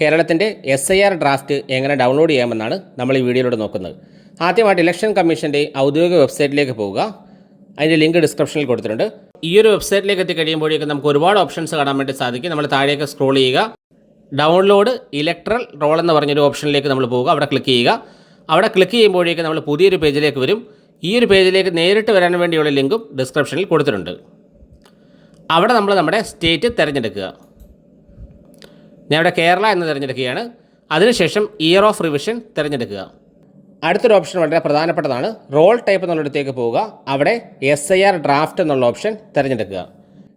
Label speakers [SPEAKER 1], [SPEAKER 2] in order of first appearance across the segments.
[SPEAKER 1] കേരളത്തിന്റെ S I R draft എങ്ങനെ download ചെയ്യാമെന്നാണ് നമ്മൾ ഈ വീഡിയോയിലൂടെ നോക്കുന്നത്. ആദ്യമായിട്ട് ഇലക്ഷൻ കമ്മീഷന്റെ ഔദ്യോഗിക വെബ്സൈറ്റിലേക്ക് പോവുക. അതിന്റെ ലിങ്ക് ഡിസ്ക്രിപ്ഷനിൽ കൊടുത്തിട്ടുണ്ട്. ഈ ഒരു വെബ്സൈറ്റിലേക്ക് എത്തി കഴിയുമ്പോഴേക്കും നമുക്ക് ഒരുപാട് ഓപ്ഷൻസ് കാണാൻ വേണ്ടി സാധിക്കും. നമ്മൾ താഴേക്ക് സ്ക്രോൾ ചെയ്യുക. ഡൗൺലോഡ് ഇലക്ട്രൽ റോൾ എന്ന് പറഞ്ഞൊരു ഓപ്ഷനിലേക്ക് നമ്മൾ പോവുക. അവിടെ ക്ലിക്ക് ചെയ്യുക. അവിടെ ക്ലിക്ക് ചെയ്യുമ്പോഴേക്കും നമ്മൾ പുതിയൊരു പേജിലേക്ക് വരും. ഈ ഒരു പേജിലേക്ക് നേരിട്ട് വരാൻ വേണ്ടിയുള്ള ലിങ്കും ഡിസ്ക്രിപ്ഷനിൽ കൊടുത്തിട്ടുണ്ട്. അവിടെ നമ്മൾ നമ്മുടെ സ്റ്റേറ്റ് തിരഞ്ഞെടുക്കുക. ഞാൻ ഇവിടെ കേരള എന്ന് തിരഞ്ഞെടുക്കുകയാണ്. അതിനുശേഷം ഇയർ ഓഫ് റിവിഷൻ തിരഞ്ഞെടുക്കുക. അടുത്തൊരു ഓപ്ഷൻ വളരെ പ്രധാനപ്പെട്ടതാണ്. റോൾ ടൈപ്പ് എന്നുള്ളിടത്തേക്ക് പോവുക. അവിടെ എസ് ഐ ആർ ഡ്രാഫ്റ്റ് എന്നുള്ള ഓപ്ഷൻ തിരഞ്ഞെടുക്കുക.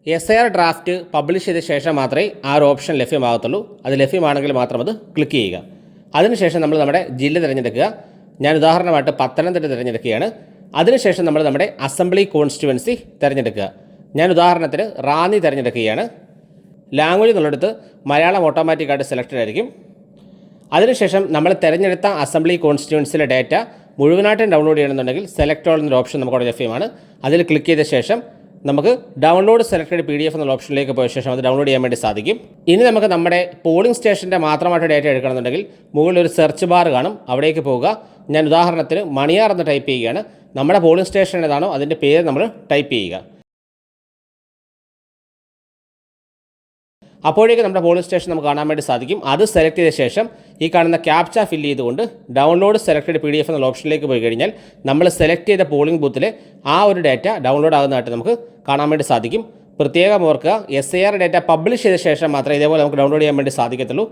[SPEAKER 1] S I R draft publish ചെയ്ത ശേഷം മാത്രമേ ആ ഒരു ഓപ്ഷൻ ലഭ്യമാകത്തുള്ളൂ. അത് ലഭ്യമാണെങ്കിൽ മാത്രം അത് ക്ലിക്ക് ചെയ്യുക. അതിനുശേഷം നമ്മൾ നമ്മുടെ ജില്ല തിരഞ്ഞെടുക്കുക. ഞാൻ ഉദാഹരണമായിട്ട് പത്തനംതിട്ട തിരഞ്ഞെടുക്കുകയാണ്. അതിനുശേഷം നമ്മൾ നമ്മുടെ അസംബ്ലി കോൺസ്റ്റുവൻസി തിരഞ്ഞെടുക്കുക. ഞാൻ ഉദാഹരണത്തിന് റാന്നി തിരഞ്ഞെടുക്കുകയാണ്. ലാംഗ്വേജ് എന്നുള്ളിടത്ത് മലയാളം ഓട്ടോമാറ്റിക്കായിട്ട് സെലക്റ്റഡ് ആയിരിക്കും. അതിനുശേഷം നമ്മൾ തിരഞ്ഞെടുത്ത അസംബ്ലി കോൺസ്റ്റിറ്റ്യുവൻസിലെ ഡാറ്റ മുഴുവനായിട്ടും ഡൗൺലോഡ് ചെയ്യണമെന്നുണ്ടെങ്കിൽ സെലക്ട് ഓൾ എന്നൊരു ഓപ്ഷൻ നമുക്ക് ലഭ്യമാണ്. അതിൽ ക്ലിക്ക് ചെയ്ത ശേഷം നമുക്ക് download selected P D F എന്നുള്ള ഓപ്ഷനിലേക്ക് പോയ ശേഷം അത് ഡൗൺലോഡ് ചെയ്യാൻ വേണ്ടി സാധിക്കും. ഇനി നമുക്ക് നമ്മുടെ പോളിംഗ് സ്റ്റേഷന്റെ മാത്രമായിട്ട് ഡാറ്റ എടുക്കണമെന്നുണ്ടെങ്കിൽ മുകളിൽ ഒരു സെർച്ച് ബാർ കാണും. അവിടേക്ക് പോവുക. ഞാൻ ഉദാഹരണത്തിന് മണിയാർ എന്ന് ടൈപ്പ് ചെയ്യുകയാണ്. നമ്മുടെ പോളിംഗ് സ്റ്റേഷൻ ഏതാണോ അതിന്റെ പേര് നമ്മൾ ടൈപ്പ് ചെയ്യുക. അപ്പോഴേക്കും നമ്മുടെ പോളിംഗ് സ്റ്റേഷൻ നമുക്ക് കാണാൻ വേണ്ടി സാധിക്കും. അത് സെലക്ട് ചെയ്ത ശേഷം ഈ കാണുന്ന ക്യാപ്ച ഫില്ല് ചെയ്തുകൊണ്ട് download selected P D F എന്നുള്ള ഓപ്ഷനിലേക്ക് പോയി കഴിഞ്ഞാൽ നമ്മൾ സെലക്ട് ചെയ്ത പോളിംഗ് ബൂത്തിലെ ആ ഒരു ഡാറ്റ ഡൗൺലോഡ് ആകുന്നതായിട്ട് നമുക്ക് കാണാൻ വേണ്ടി സാധിക്കും. പ്രത്യേകം ഓർക്കുക S I R data publish ചെയ്ത ശേഷം മാത്രമേ ഇതേപോലെ നമുക്ക് ഡൗൺലോഡ് ചെയ്യാൻ വേണ്ടി സാധിക്കത്തുള്ളൂ.